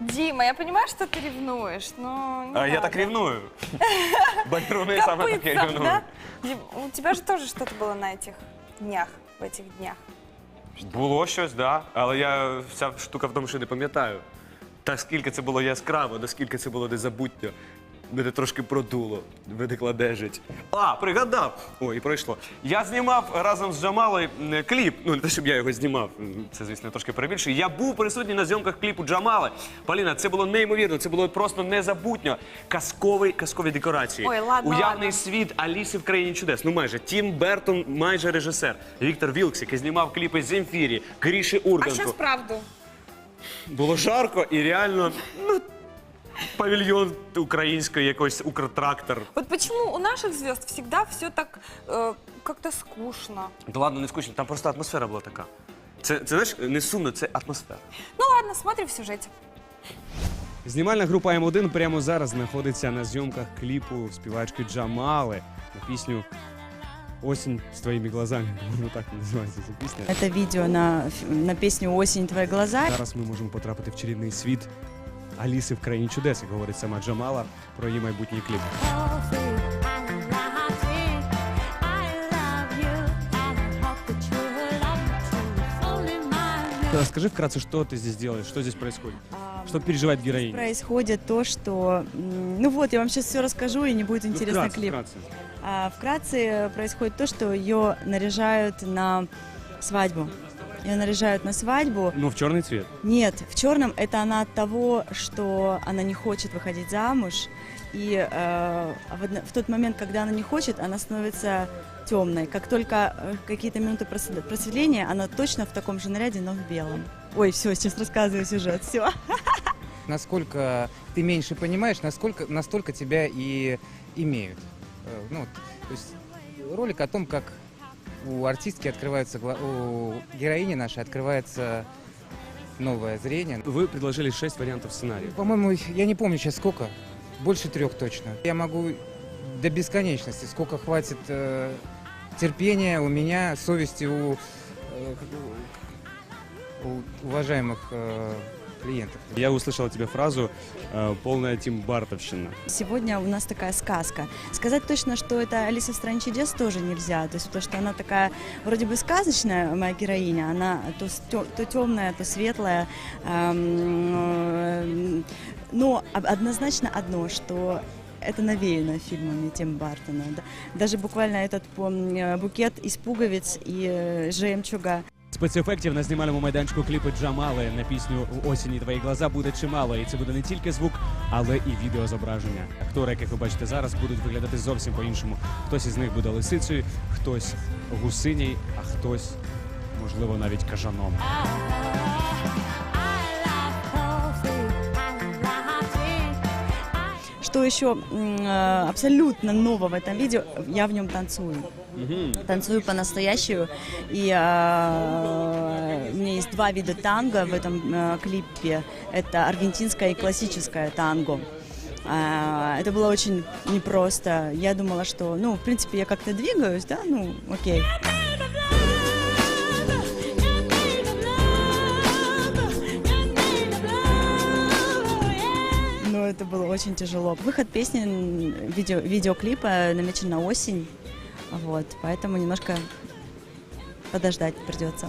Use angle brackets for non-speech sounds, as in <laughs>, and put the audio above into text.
Дима, я понимаю, что ты ревнуешь, но не А я надо. так ревную. Балеруны саме так і Копытцев, ревнують. да? Дим, у тебя же тоже что-то было на этих днях, в этих днях. Було щось, да. Але я вся штука в тому, що не пам'ятаю. Та скільки це було яскраво, наскільки це було незабуття. Мене трошки продуло, виникла нежить. А, пригадав! Ой, і пройшло. Я знімав разом з Джамалою м, кліп. Ну, не те, щоб я його знімав, м, це, звісно, трошки перебільшую. Я був присутній на зйомках кліпу Джамали. Поліна, це було неймовірно, це було просто незабутньо. Казкові, казкові декорації. Ой, ладно, Уявний ладно. світ Аліси в країні чудес. Ну майже Тім Бертон, майже режисер. Віктор Вілкс, який знімав кліпи Земфірі, Гріші А Урганту. сейчас правду. Було жарко і реально, ну, павільйон української, якийсь укртрактор. Вот почему у наших звезд всегда все так э, как-то скучно. Да ладно, не скучно, там просто атмосфера була така. Це, це знаєш, не сумно, це атмосфера. Ну ладно, смотрим в сюжете. Знімальна група М1 прямо зараз знаходиться на зйомках кліпу співачки Джамали на пісню Осінь з твоїми глазами. <laughs> Воно так називається ця пісня. Это видео на, на песню «Осень. Твои глаза». Зараз ми можемо потрапити в чарівний світ Аліси в країні чудес, як говорить сама Джамала про її майбутній кліп. Расскажи вкратце, что ты здесь делаешь, что здесь происходит, что переживает героиня. Происходит то, что... м, Ну вот, я вам сейчас все расскажу, и не будет Ну, интересно вкратце, клип. вкратце. А, вкратце происходит то, что ее наряжают на свадьбу. Ее наряжают на свадьбу. Ну, в черный цвет. Нет, в черном это она от того, что она не хочет выходить замуж. И э, в, одно- в тот момент, когда она не хочет, она становится темной. Как только э, какие-то минуты просве- просветления, она точно в таком же наряде, но в белом. Ой, все, сейчас рассказываю сюжет, все. <laughs> насколько ты меньше понимаешь, насколько, настолько тебя и имеют. Э, Ну, вот, то есть ролик о том, как у артистки открываются, гла- у героини нашей открывается новое зрение. Вы предложили шесть вариантов сценария. По-моему, я не помню сейчас сколько, больше трех точно. Я могу до бесконечности, сколько хватит э, терпения у меня, совести у, э, у уважаемых э, клиентов. Я услышал от тебя фразу э, «полная Тим Бартовщина». Сегодня у нас такая сказка. Сказать точно, что это Алиса в стране чудес тоже нельзя. То есть потому что она такая вроде бы сказочная, моя героиня. Она то, то, темная, то светлая. Эм, Но об- однозначно одно, что это навеяно фильмами Тима Бартона. Да. Даже буквально этот э, букет из пуговиц и э, жемчуга. Спецефектів на знімальному майданчику кліпи Джамали на пісню «В і твої глаза буде чимало. І це буде не тільки звук, але і відеозображення. Актори, яких ви бачите зараз, будуть виглядати зовсім по-іншому. Хтось із них буде лисицею, хтось гусиній, а хтось, можливо, навіть кажаном. Что еще м, э, абсолютно нового в этом видео, я в нем танцую. Танцую по-настоящему. И э, у меня есть два вида танго в этом э, клипе. Это аргентинское и классическое танго. А, Это было очень непросто. Я думала, что, ну, в принципе, я как-то двигаюсь, да, ну, окей. Но Очень тяжело. Выход песни, видео, видеоклипа намечен на осень. Вот, поэтому немножко подождать придется.